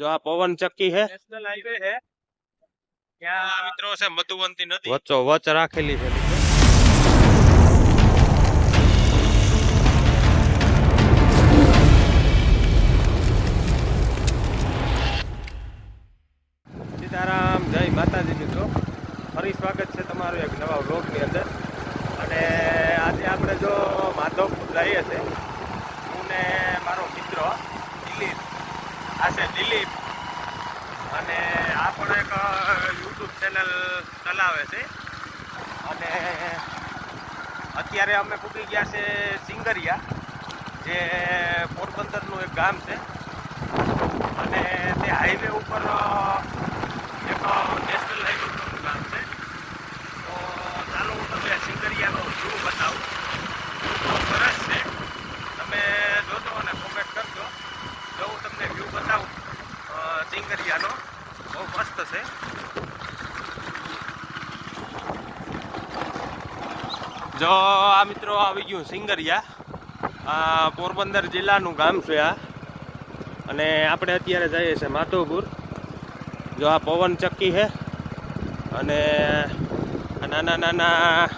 જો આ પવન ચક્કી હે? નેશનલ હાઈવે છે ત્યાં મિત્રો છે મધુવંતી નદી. વચ્ચો વચ રાખેલી છે. સીતારામ જય માતાજી મિત્રો. ફરી સ્વાગત છે તમારું એક નવા વ્લોગની અંદર. અને આજે આપણે જો માધવપુર જઈએ છે હું ને મારો મિત્ર દિલીપ આ છે દિલીપ અને આ પણ એક યુટ્યુબ ચેનલ ચલાવે છે અને અત્યારે અમે પૂકી ગયા છે સિંગરિયા, જે પોરબંદરનું એક ગામ છે. અને તે હાઈવે ઉપર અ, એક નેશનલ હાઈવે ઉપરનું ગામ છે તો ચાલો હું તમને સિંગરિયાનો વ્યૂ બતાવું બહુ સરસ છે તમે જોજો અને કોમેન્ટ કરજો જો હું તમને વ્યૂ બતાવું અ, સિંગરિયાનો બહુ મસ્ત છે જો આ મિત્રો આવી ગયું સિંગરિયા. આ પોરબંદર જિલ્લાનું ગામ છે આ. અને આપણે અત્યારે જઈએ છીએ માધવપુર. જો આ પવન ચક્કી છે. અને નાના નાના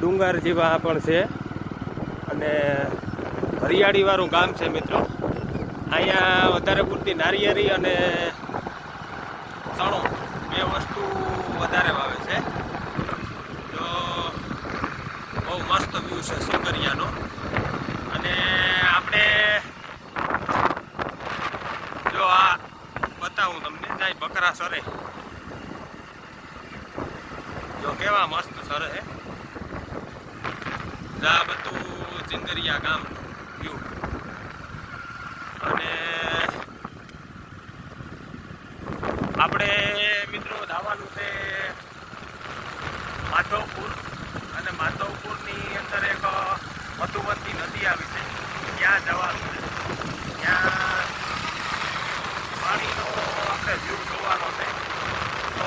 ડુંગર જેવા પણ છે. અને હરિયાળીવાળું ગામ છે મિત્રો. અહીંયા વધારે પૂરતી નારિયેરી અને ચણો બે વસ્તુ વધારે વાવે છે તો બહુ મસ્ત વ્યૂ છે સુંદરિયાનો. અને આપણે જો આ બતાવું તમને, જાય બકરા સરે. જો કેવા મસ્ત સરે છે. આ બધું ચિંગરિયા ગામ વ્યૂ અને આપણે મિત્રો જવાનું છે માધવપુર અને માધવપુરની અંદર એક મધુવંતી નદી આવી છે. ત્યાં જવાનું છે. ત્યાં પાણીનો આપણે વ્યૂ જોવાનો છે. તો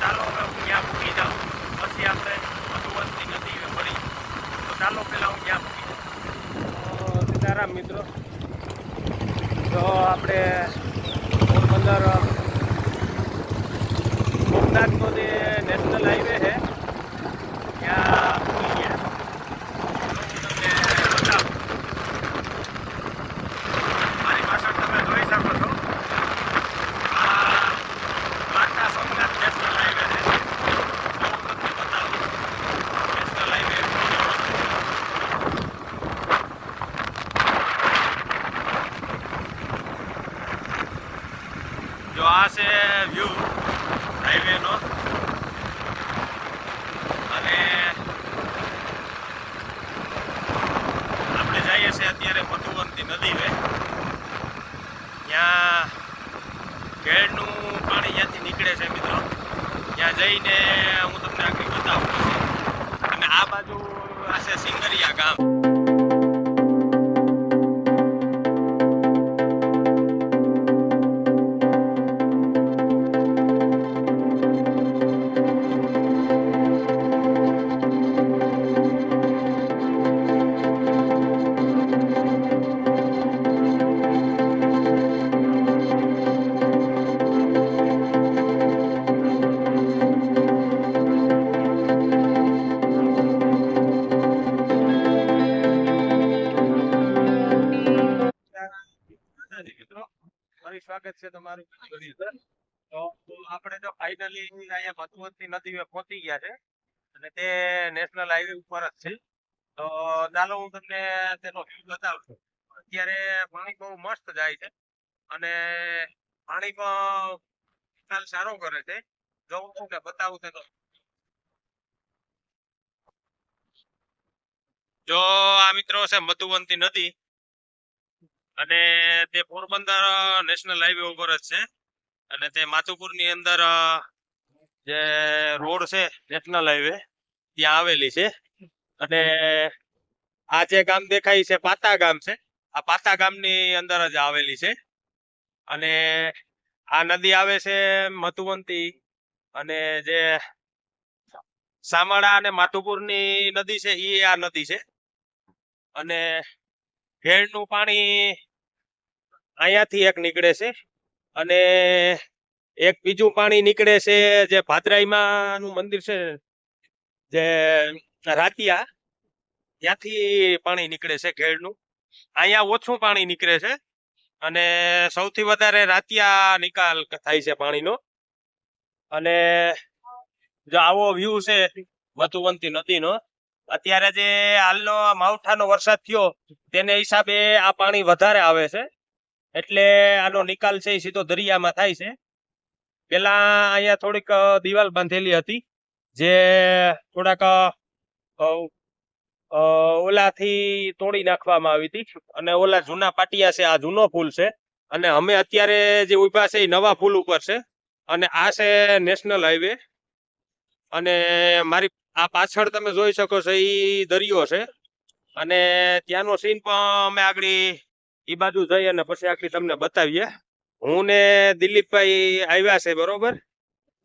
ચાલો હવે હું ત્યાં મૂકી જાઉં. પછી આપણે મધુવંતી નદી મળી તો ચાલો પહેલાં હું ત્યાં મૂકી જાઉં. સીતારામ મિત્રો તો આપણે પોરબંદર સોમનાથનો જે નેશનલ હાઈવે છે, ત્યાં ફરી સ્વાગત છે તમારું તો આપણે તો ફાઇનલી અહીંયા મધુવંતી નદી પહોંચી ગયા છે. અને તે નેશનલ હાઈવે ઉપર જ છે. તો ચાલો હું તમને તેનો વ્યૂ બતાવું. છું અત્યારે પાણી બહુ મસ્ત જાય છે. અને પાણી પણ નિકાલ સારો કરે છે. જો હું તમને બતાવું તેનો જો આ મિત્રો છે મધુવંતી નદી. અને તે પોરબંદર નેશનલ હાઈવે ઉપર જ છે. અને તે માથુપુરની અંદર જે રોડ છે નેશનલ હાઈવે ત્યાં આવેલી છે. અને આ જે ગામ દેખાય છે, પાતા ગામ છે, આ પાતા ગામની અંદર જ આવેલી છે. અને આ નદી આવે છે મધુવંતી અને જે સામળા અને માથુપુરની નદી છે એ આ નદી છે. અને ઘેરનું પાણી અહીંયાથી એક નીકળે છે અને એક બીજું પાણી નીકળે છે જે ભાદરાઈમાં નું મંદિર છે, જે રાતિયા, ત્યાંથી પાણી નીકળે છે ઘેડનું અહીંયા ઓછું પાણી નીકળે છે અને સૌથી વધારે રાતિયા નિકાલ થાય છે પાણીનો. અને જો આવો વ્યૂ છે મધુવંતી નદીનો, અત્યારે જે હાલનો માવઠાનો વરસાદ થયો, તેને હિસાબે આ પાણી વધારે આવે છે. એટલે આનો નિકાલ છે એ સીધો દરિયામાં થાય છે. પેલા અહીંયા થોડીક દિવાલ બાંધેલી હતી, જે થોડાક ઓલાથી તોડી નાખવામાં આવી હતી અને ઓલા જૂના પાટિયા છે, આ જૂનો પુલ છે અને અમે અત્યારે જે ઊભા છે એ નવા પુલ ઉપર છે અને આ છે નેશનલ હાઈવે અને મારી, આ પાછળ તમે જોઈ શકો છો એ દરિયો છે અને ત્યાંનો સીન પણ અમે આગળ ઈ બાજુ જઈ અને પછી આખી તમને બતાવીએ. હું ને દિલીપભાઈ આવ્યા છે, બરોબર?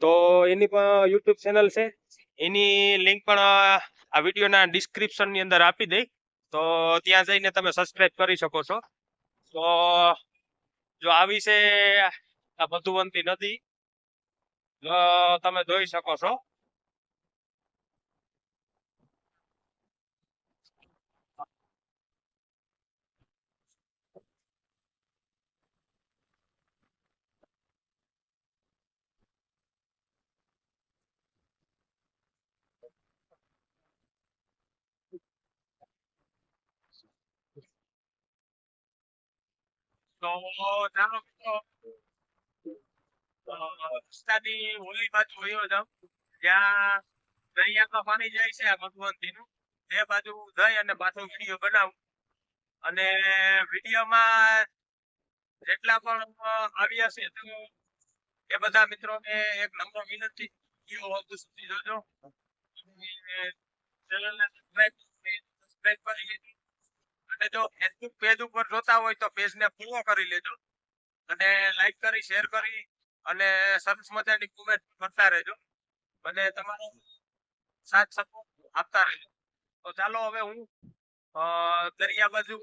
તો એની પણ યુટ્યુબ ચેનલ છે. એની લિંક પણ આ વિડીયોના ડિસ્ક્રિપ્શનની અંદર આપી દઈ. તો ત્યાં જઈને તમે સબસ્ક્રાઈબ કરી શકો છો. તો જો આવી છે આ મધુવંતી નદી તમે જોઈ શકો છો. મિત્રો. અને વીડિયો બનાવું. જેટલા પણ આવ્યા છે તો એ બધા મિત્રોને એક નમ્ર વિનંતી. વીડિયો સુધી જોજો. ચેનલને સબસ્ક્રાઇબ કરી લેજો. ફેસબુક પેજ ઉપર જોતા હોય તો પેજ ને ફોલો કરી લેજો. અને લાઈક કરી શેર કરી અને સરસ મજાની કોમેન્ટ કરતા રહેજો. અને તમારો સાથ સપોર્ટ આપતા રહેજો. તો ચાલો હવે હું દરિયા બાજુ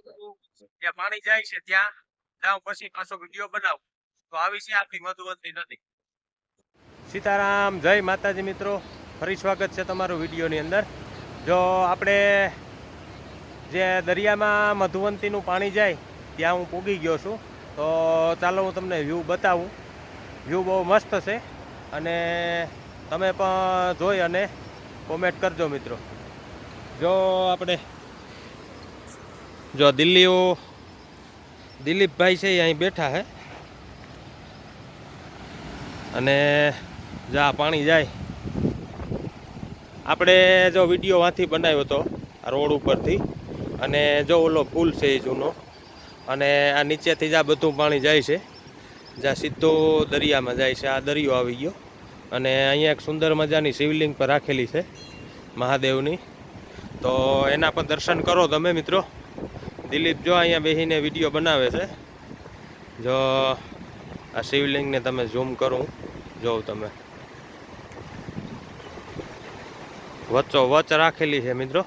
જ્યાં પાણી જાય છે ત્યાં જાઉં પછી પાછો વીડિયો બનાવું. તો આવી છે આપણી મધુવંતી નદી. સીતારામ, જય માતાજી મિત્રો. ફરી સ્વાગત છે તમારું વિડીયોની અંદર. જો આપણે જે દરિયામાં મધુવંતીનું પાણી જાય, ત્યાં હું પૂગી ગયો છું. તો ચાલો હું તમને વ્યૂ બતાવું. વ્યૂ બહુ મસ્ત છે અને તમે પણ જોઈ અને કોમેન્ટ કરજો મિત્રો. જો આપણે, જો દિલ્હીઓ, દિલીપભાઈ છે એ અહીં બેઠા હે. અને જા પાણી જાય. આપણે જો વીડિયો વાંથી બનાવ્યો હતો, આ રોડ ઉપરથી. અને જો ઓલો પુલ છે એ જૂનો, અને આ નીચેથી જ આ બધું પાણી જાય છે. જ્યાં સીધો દરિયામાં જાય છે, આ દરિયો આવી ગયો. અને અહીંયા એક સુંદર મજાની શિવલિંગ પર રાખેલી છે મહાદેવની. તો એના પર દર્શન કરો તમે મિત્રો. દિલીપ જો અહીંયા બેસીને વીડિયો બનાવે છે. જો આ શિવલિંગને તમે ઝૂમ કરું જોઉં તમે. વચ્ચો વચ રાખેલી છે મિત્રો.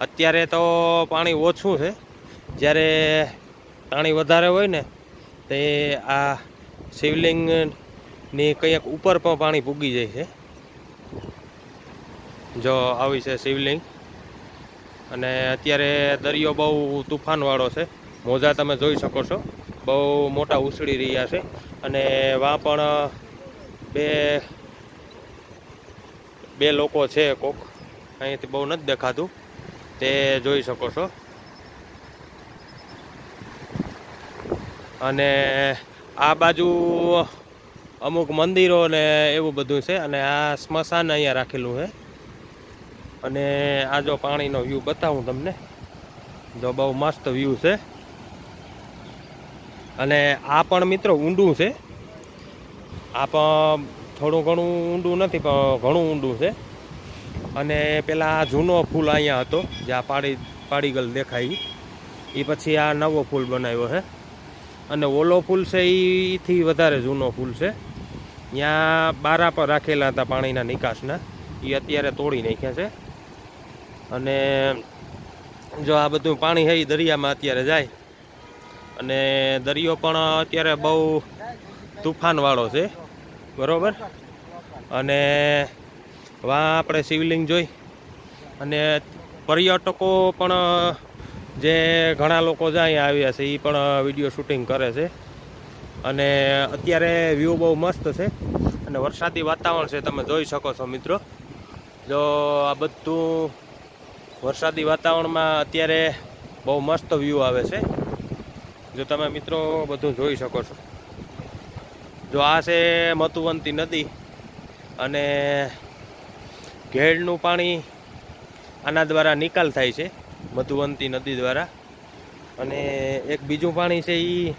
અત્યારે તો પાણી ઓછું છે. જ્યારે પાણી વધારે હોય ને, તે આ શિવલિંગની કંઈક ઉપર પણ પાણી પૂગી જાય છે. જો આવી છે શિવલિંગ. અને અત્યારે દરિયો બહુ તુફાનવાળો છે. મોજા તમે જોઈ શકો છો. બહુ મોટા ઉછળી રહ્યા છે. અને વા પણ બે બે લોકો છે કોક. અહીંથી બહુ નથી દેખાતું. તે જોઈ શકો છો. અને આ બાજુ અમુક મંદિરો ને એવું બધું છે, અને આ સ્મશાન અહીંયા રાખેલું છે. અને આ જો પાણીનો વ્યૂ બતાવું તમને. જો બહુ મસ્ત વ્યૂ છે. અને આ પણ મિત્રો ઊંડું છે. આ પણ થોડું ઘણું ઊંડું નથી, પણ ઘણું ઊંડું છે. અને પેલા જૂનો ફૂલ અહીંયા હતો, જે આ પાડી પાડીગલ દેખાય. એ પછી આ નવો ફૂલ બનાવ્યો છે અને ઓલો ફૂલ છે એથી વધારે જૂનો ફૂલ છે. ત્યાં બારા પર રાખેલા હતા પાણીના નિકાસના. એ અત્યારે તોડી નાખ્યા છે. અને જો આ બધું પાણી છે એ દરિયામાં અત્યારે જાય. અને દરિયો પણ અત્યારે બહુ તુફાનવાળો છે. બરાબર? અને વા આપણે શિવલિંગ જોઈ. અને પર્યટકો પણ, જે ઘણા લોકો જ્યાં આવ્યા છે, એ પણ વીડિયો શૂટિંગ કરે છે. અને અત્યારે વ્યૂ બહુ મસ્ત છે. અને વરસાદી વાતાવરણ છે, તમે જોઈ શકો છો મિત્રો. જો આ બધું વરસાદી વાતાવરણમાં અત્યારે બહુ મસ્ત વ્યૂ આવે છે. જો તમે મિત્રો બધું જોઈ શકો છો. જો આ છે મતુવંતી નદી. અને ઘેડનું પાણી આના દ્વારા નિકાલ થાય છે, મધુવંતી નદી દ્વારા. અને એક બીજું પાણી છે એ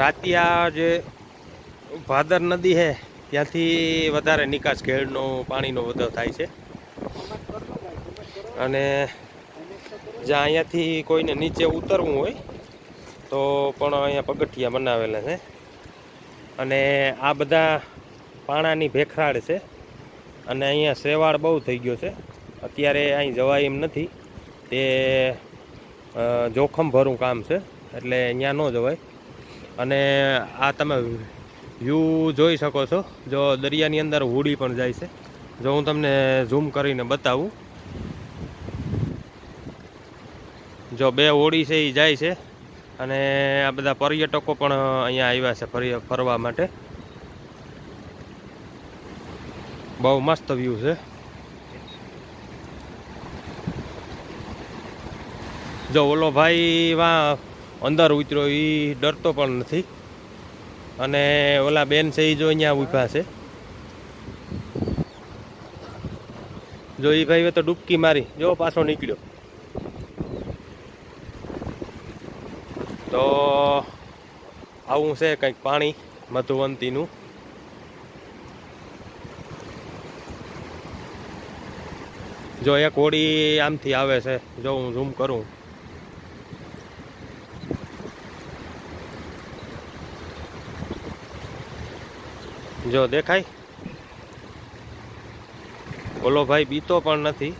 રાતિયા જે ભાદર નદી છે, ત્યાંથી વધારે નિકાસ ઘેડનો પાણીનો વધો થાય છે. અને જ્યાં અહીંયાથી કોઈને નીચે ઉતરવું હોય, તો પણ અહીંયા પગથિયા બનાવેલા છે. અને આ બધા પાણાની ભેખરાડ છે. અને અહીંયા શેવાળ બહુ થઈ ગયો છે. અત્યારે અહીં જવાય એમ નથી. તે જોખમભરું કામ છે. એટલે અહીંયા ન જવાય. અને આ તમે વ્યૂ જોઈ શકો છો. જો દરિયાની અંદર હોડી પણ જાય છે. જો હું તમને ઝૂમ કરીને બતાવું. જો બે હોડી છે એ જાય છે. અને આ બધા પર્યટકો પણ અહીંયા આવ્યા છે ફરી, ફરવા માટે. બહુ મસ્ત વ્યૂ છે. જો ઓલો ભાઈ વા અંદર ઉતર્યો એ ડરતો પણ નથી. અને ઓલા બેન છે એ જો અહીંયા ઊભા છે. જો એ ભાઈ તો ડૂબકી મારી, જો પાછો નીકળ્યો. તો આવું છે કંઈક પાણી, મધુવંતીનું. જો એક હોડી આમથી આવે છે, જો હું ઝૂમ કરું. જો દેખાય? ઓલો ભાઈ બીતો પણ નથી.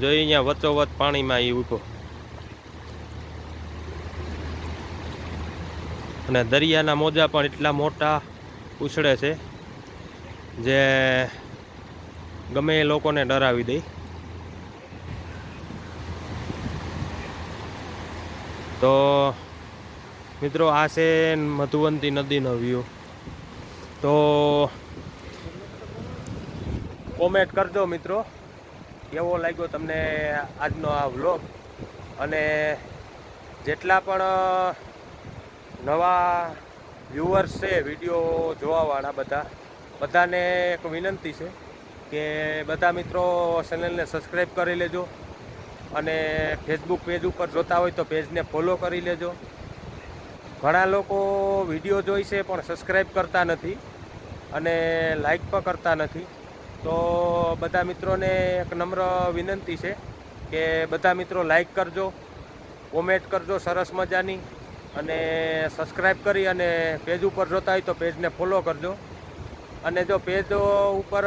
જો અહીંયા વચ્ચોવચ પાણીમાં એ ઊભો. અને દરિયાના મોજા પણ એટલા મોટા ઉછળે છે, જે ગમે એ લોકોને ડરાવી દે. તો મિત્રો આ છે મધુવંતી નદીનો વ્યૂ તો કોમેન્ટ કરજો મિત્રો, કેવો લાગ્યો તમને આજનો આ વ્લોગ અને જેટલા પણ નવા વ્યુઅર્સ છે વીડિયો જોવાવાળા બધા, બધાને એક વિનંતી છે કે બધા મિત્રો ચેનલને સબસ્ક્રાઈબ કરી લેજો. અને ફેસબુક પેજ ઉપર જોતા હોય તો પેજને ફોલો કરી લેજો. ઘણા લોકો વીડિયો જોઈ છે પણ સબસ્ક્રાઈબ કરતા નથી અને લાઈક પણ કરતા નથી. તો બધા મિત્રોને એક નમ્ર વિનંતી છે કે બધા મિત્રો લાઈક કરજો કોમેન્ટ કરજો સરસ મજાની અને સબસ્ક્રાઈબ કરી અને પેજ ઉપર જોતા હોય તો પેજને ફોલો કરજો. અને જો પેજ ઉપર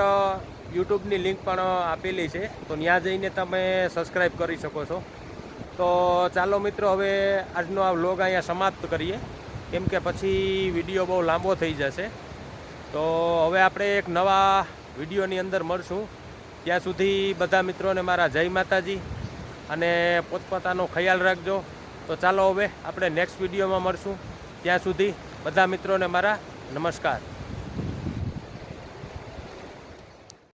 યુટ્યુબની લિંક પણ આપેલી છે. તો ત્યાં જઈને તમે સબસ્ક્રાઈબ કરી શકો છો. તો ચાલો મિત્રો, હવે આજનો આ વ્લોગ અહીંયા સમાપ્ત કરીએ. કેમ કે પછી વીડિયો બહુ લાંબો થઈ જશે. તો હવે આપણે એક નવા વિડીયોની અંદર મળશું. ત્યાં સુધી બધા મિત્રોને મારા જય માતાજી અને પોતપોતાનો ખ્યાલ રાખજો. તો ચાલો હવે આપણે નેક્સ્ટ વિડીયોમાં મળશું. ત્યાં સુધી બધા મિત્રોને મારા નમસ્કાર.